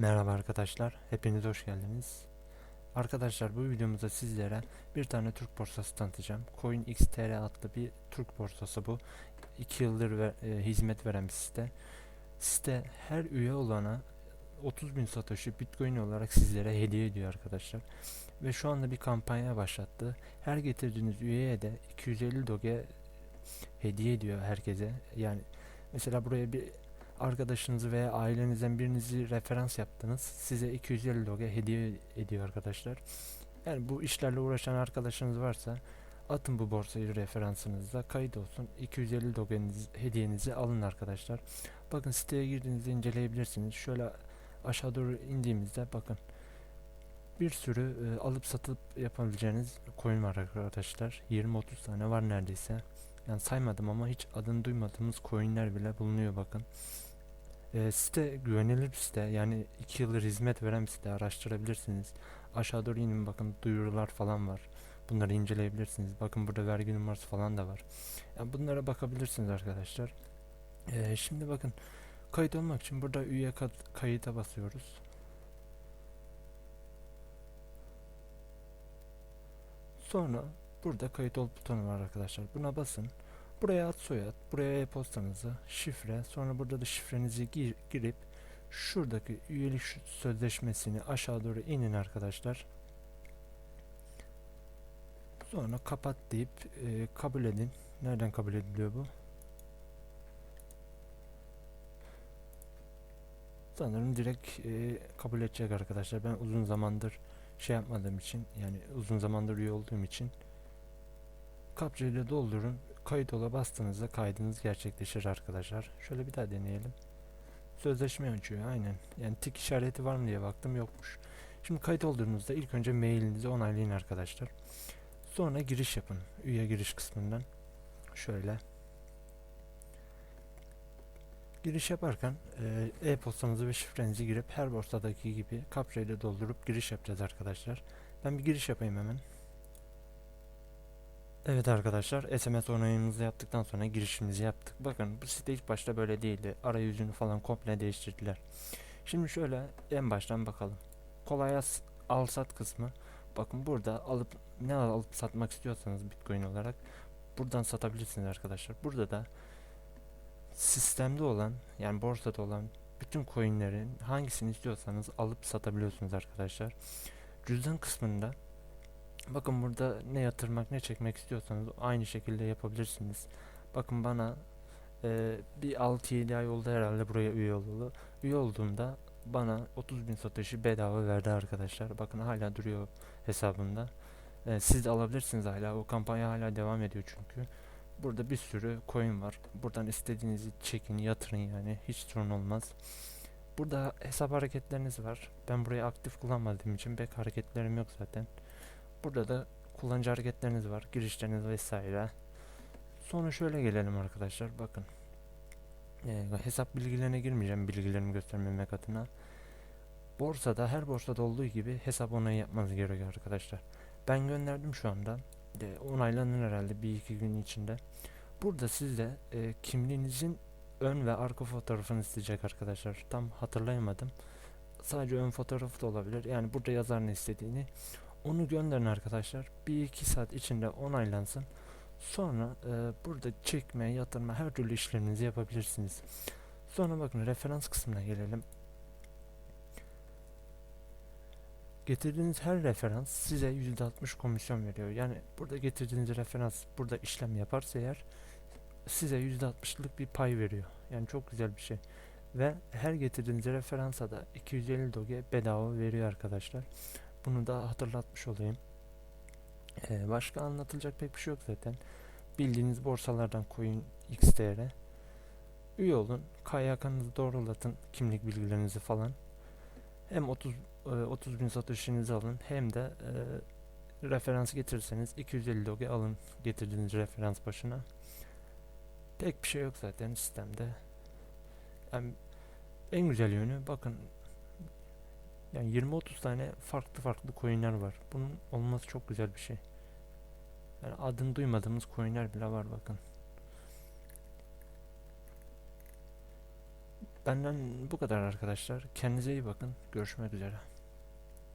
Merhaba arkadaşlar, hepiniz hoş geldiniz. Arkadaşlar bu videomuzda sizlere bir tane Türk borsası tanıtacağım. CoinXTR adlı bir Türk borsası bu. 2 yıldır ver- e, hizmet veren bir site. Site her üye olana 30 bin satoshi bitcoin olarak sizlere hediye ediyor arkadaşlar. Ve şu anda bir kampanya başlattı. Her getirdiğiniz üyeye de 250 doge hediye ediyor herkese. Yani mesela buraya bir arkadaşınızı veya ailenizden birinizi referans yaptınız. Size 250 doge hediye ediyor arkadaşlar. Yani bu işlerle uğraşan arkadaşınız varsa atın bu borsayı referansınızda kayıt olsun. 250 dogeniz, hediyenizi alın arkadaşlar. Bakın siteye girdiğinizde inceleyebilirsiniz. Şöyle aşağı doğru indiğimizde bakın bir sürü e, alıp satıp yapabileceğiniz coin var arkadaşlar. 20-30 tane var neredeyse. Yani saymadım ama hiç adını duymadığımız coinler bile bulunuyor bakın. E, site güvenilir bir site. Yani 2 yıldır hizmet veren bir site. Araştırabilirsiniz. Aşağı doğru inin bakın duyurular falan var. Bunları inceleyebilirsiniz. Bakın burada vergi numarası falan da var. Yani bunlara bakabilirsiniz arkadaşlar. E, şimdi bakın kayıt olmak için burada üye kayıta basıyoruz. Sonra burada kayıt ol butonu var arkadaşlar. Buna basın. Buraya ad soyad, buraya e-postanızı, şifre, sonra burada da şifrenizi gir- girip şuradaki üyelik sözleşmesini aşağı doğru inin arkadaşlar. Sonra kapat deyip e, kabul edin. Nereden kabul ediliyor bu? Sanırım direkt e, kabul edecek arkadaşlar. Ben uzun zamandır şey yapmadığım için yani uzun zamandır üye olduğum için kapçayla doldurun. Kayıt ola bastığınızda kaydınız gerçekleşir arkadaşlar. Şöyle bir daha deneyelim. Sözleşme açıyor aynen. Yani tik işareti var mı diye baktım yokmuş. Şimdi kayıt olduğunuzda ilk önce mailinizi onaylayın arkadaşlar. Sonra giriş yapın. Üye giriş kısmından. Şöyle. Giriş yaparken e, e-postanızı ve şifrenizi girip her borsadaki gibi kapçayla doldurup giriş yapacağız arkadaşlar. Ben bir giriş yapayım hemen. Evet arkadaşlar SMS onayımızı yaptıktan sonra girişimizi yaptık. Bakın bu site ilk başta böyle değildi. Arayüzünü falan komple değiştirdiler. Şimdi şöyle en baştan bakalım. Kolay al sat kısmı. Bakın burada alıp ne alıp satmak istiyorsanız Bitcoin olarak buradan satabilirsiniz arkadaşlar. Burada da sistemde olan yani borsada olan bütün coinlerin hangisini istiyorsanız alıp satabiliyorsunuz arkadaşlar. Cüzdan kısmında bakın burada ne yatırmak ne çekmek istiyorsanız aynı şekilde yapabilirsiniz. Bakın bana e, bir 6-7 ay oldu herhalde buraya üye olalı. Üye olduğumda bana 30 bin satoshi bedava verdi arkadaşlar. Bakın hala duruyor hesabımda. E, siz de alabilirsiniz hala. O kampanya hala devam ediyor çünkü. Burada bir sürü coin var. Buradan istediğinizi çekin, yatırın yani. Hiç sorun olmaz. Burada hesap hareketleriniz var. Ben burayı aktif kullanmadığım için pek hareketlerim yok zaten. Burada da kullanıcı hareketleriniz var. Girişleriniz vesaire. Sonra şöyle gelelim arkadaşlar. Bakın. Ee, hesap bilgilerine girmeyeceğim bilgilerimi göstermemek adına. Borsada her borsada olduğu gibi hesap onayı yapmanız gerekiyor arkadaşlar. Ben gönderdim şu anda. De, onaylanır herhalde bir iki gün içinde. Burada sizde e, kimliğinizin ön ve arka fotoğrafını isteyecek arkadaşlar. Tam hatırlayamadım. Sadece ön fotoğrafı da olabilir. Yani burada yazar ne istediğini. Onu gönderin arkadaşlar. Bir iki saat içinde onaylansın. Sonra e, burada çekme, yatırma her türlü işleminizi yapabilirsiniz. Sonra bakın referans kısmına gelelim. Getirdiğiniz her referans size %60 komisyon veriyor. Yani burada getirdiğiniz referans burada işlem yaparsa eğer size %60'lık bir pay veriyor. Yani çok güzel bir şey. Ve her getirdiğiniz referansa da 250 doge bedava veriyor arkadaşlar. Bunu da hatırlatmış olayım. Ee, başka anlatılacak pek bir şey yok zaten. Bildiğiniz borsalardan Coin XTR. Üye olun. KYK'nızı doğrulatın. Kimlik bilgilerinizi falan. Hem 30 e, 30 bin satışınızı alın hem de e, referans getirirseniz 250 doge alın getirdiğiniz referans başına. Pek bir şey yok zaten sistemde. Yani en güzel yönü bakın yani 20-30 tane farklı farklı coinler var. Bunun olması çok güzel bir şey. Yani adını duymadığımız coinler bile var bakın. Benden bu kadar arkadaşlar. Kendinize iyi bakın. Görüşmek üzere.